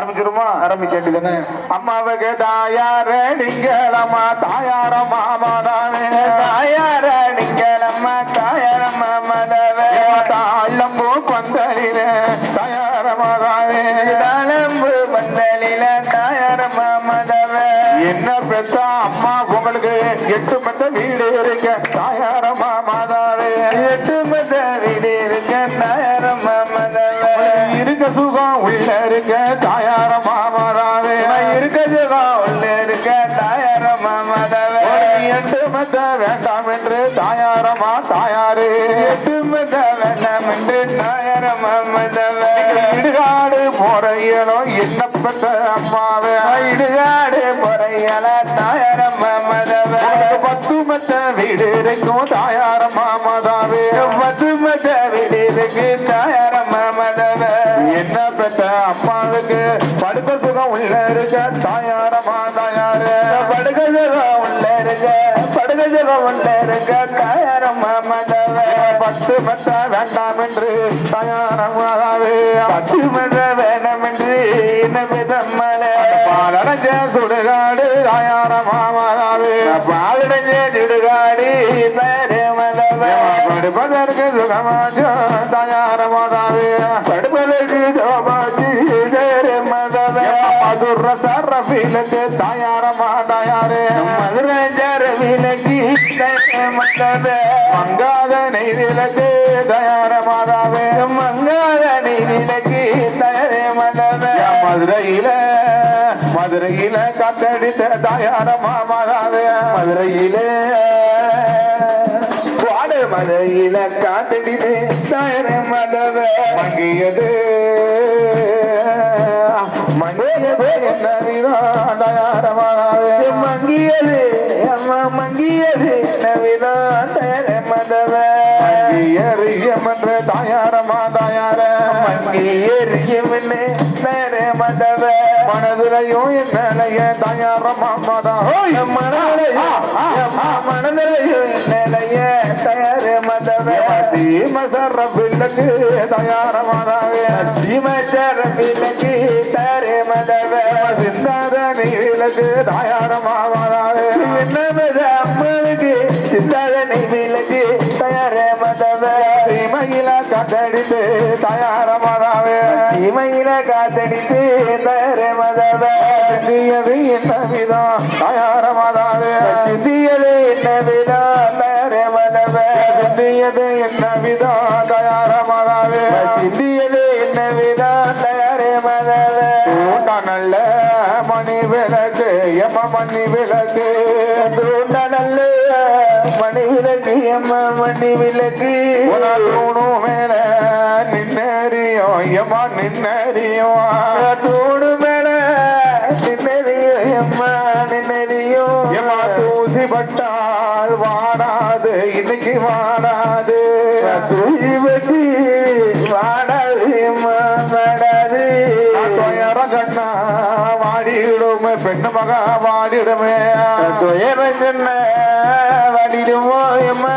ஆரம்பிச்சிருமா? ஆரம்பிச்சேட்டுதானே அம்மாவை கேட்டாயார நீங்களம்மா தாயார மாமாதானே தாயார நீங்களம்மா தாயார மாமதவே தாழம்பு பந்தலில தாயார மாதானே தாழம்பு பந்தலில தாயார மாமதவே என்ன பெத்தா அம்மா உங்களுக்கு எட்டு மத்த வீடு இருக்க. தாயார மத்த வேண்டாம் என்று தாயாரமா தாயாரே. எட்டு வேண்டாம் என்று தாயார மாமதாவே இடுகாடு போறையனோ என்ன பெற்ற அம்மாவே. இடுகாடு போறையல தாயார மாமதாவே பத்து மத்த வீடு இருக்கும் தாயார மாமதாவே பத்து மத்த வீடு இருக்கு தாயார மாமதாவே என்ன பெற்ற அம்மாவுக்கு? உள்ள இருக்க தாயாரமா தாயாரு படுக்க உள்ள இருக்க படுக்க உள்ள இருக்க தாயாரமா மதவே பத்து மத்த வேண்டாம் என்று தாயாரமாதாவே பத்து மத வேண்டாம் என்று நம்மளே பாலடைஞ்ச சுடுகாடு தாயாரமாதாவே பாலடைஞ்ச சுடுகாடு பேரே மதவே படுப்பதற்கு தாயாரமாதாவே படுப்பதற்கு தாயாரமா தாயாரே மதுரை சரபிலக்கு மதவே மங்காத நெய்திலக்கு தயாரமாதாவே மங்காத நெய்திலக்கு தயாரே மதவே? மதுரையில மதுரையில காத்தடித்த தாயாரமா மாதாவே மதுரையிலே வாடு மதுரையில காத்தடித்து தாயாரே மதவே மங்கியது. மங்கியது தயாரமாவே மங்கியது. அம்மா மங்கியது விதம் தயார மதவே மன்ற தாயாரமா தாயார. மங்கியறியவனே தயார மதவே மனதுரையும் என்னலைய தாயாரமா மதா. மனதுரையும் என்னலைய தயார மதவே பிள்ளைக்கு தயாரமாதாவே தீமச்சர பிள்ளைக்கு தயாரே மதவே. சிந்தாத நீவிலக்கு தாயாரமாவாதாவே என்ன அம்மனுக்கு சிந்தாத நீவிலக்கு தயாரே மதவே. தீமையில காத்தடித்து தயாரமாதாவே தீமையில காத்தடித்து தயாரே மதவே. சிந்தியது என்ன விதம் தயாரமாதாவே சிந்தியது என்ன விதம் சிந்தியது என்ன விதா? தயார மகாவே சிந்தியது என்ன விதா? தயாரே மதவே நல்ல மணி விளக்கு எம மணி விளக்கு. நல்ல மணி விளக்கு எம மணி விளக்கு. தூணும் மேல நின்னறியும் எம்மா நின்னறியோ வாடாது இன்னைக்கு வாடாது. தூசி பட்டி வாடாது எம்மா வாடாது துயரங்கண்ணா வாடிடுமே பெண்ணு மகா வாடிடுமே. துயரம் துயரங்கண்ண வாடிடுமோ எம்மா?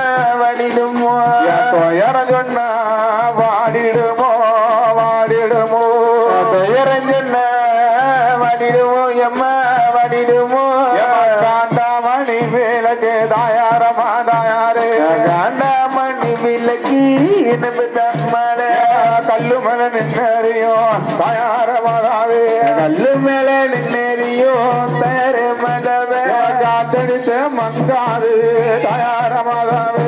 விளக்கு இனிமே தம்மலே கல்லு மேல நின்னறியோ? தாயாரமாதாவே கல்லு மேல நின்னறியோ? பேரு மதவே காத்தடித்து மங்காது. காத்தடித்து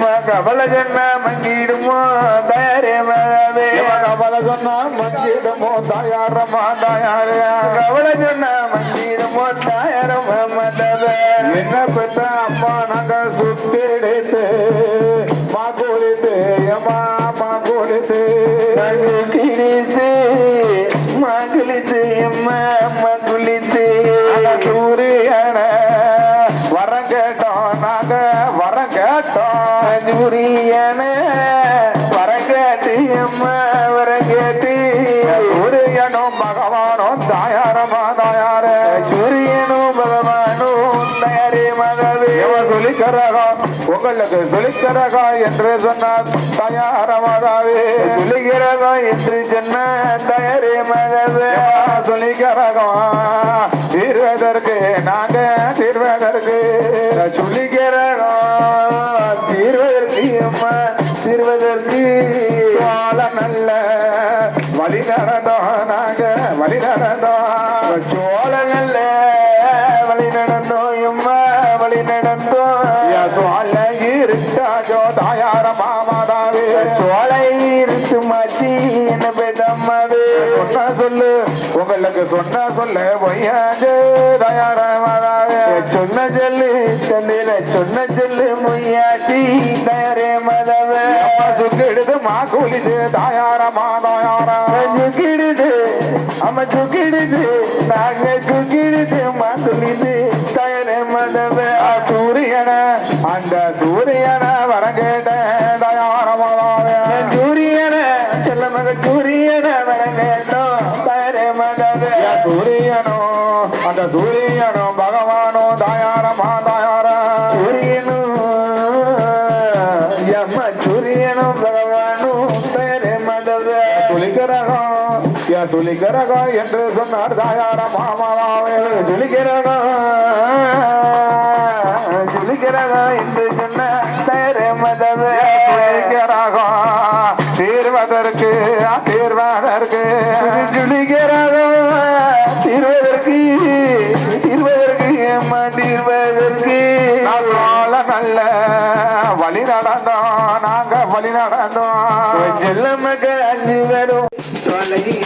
எம்ம கவலை சொன்ன மங்கிடுமோ தயாரே மதவே கவலை சொன்னா மங்கிடுமோ தாயாரமா தாயாரே கவலை சொன்ன மங்கிடுமோ தாயாரமா மதவே என்ன பெற்ற அம்மா நாங்க சுத்திடுத்து சூரியன வரம் அம்மா வரம் சூரியனும் பகவானும் தாயாரமா தாயார. சூரியனும் பகவானும் தயாரே மதவே சொல்லிக்கிறகம் உங்களுக்கு சொல்லிக்கிறகம் என்று சொன்னார் தயாரமாதாவே சொல்லுகிறதா என்று சொன்ன மதவே வாழ நல்ல வழி நடந்தோம் நாங்க வழி நடந்தோம் சோழ நல்ல எனக்கு சொன்ன சொல்ல பொய்யாஜே தயார சொன்ன சொல்லு தந்தையில சொன்ன சொல்லு முய்யாச்சி தயாரே மதவே. சுக்கிடுது மா கூலிது தாயார மாதாயார சுக்கிடுது அம்மா சுக்கிடுது நாங்க சுக்கிடுது மாத்துலிது தயாரே மதவே. சூரியன அந்த சூரியன வரங்கேட்ட தயார மாதாவே சூரியன செல்ல மக சூரியன வணங்கணும் தயாரே சூரியனோ அந்த சூரியனோ பகவானோ தாயார மாதாயார சூரியனும் அம்மா சூரியனும் பகவானும் தயாரே மதவே துளிக்கிறகம் என் துளிக்கிறகம் என்று சொன்னார் தாயார மாமாவே. ஜுலிக்கிறதா ஜுலிக்கிறதா என்று சொன்ன தயாரே மதவே துளிக்கிறகம் தீர்வதற்கு தீர்வதற்கு ஜுலிக்கிறதா வழி நடந்தோம் நாங்க வழி நடந்தோம் செல்ல மக அஞ்சு வரும் தொலையின்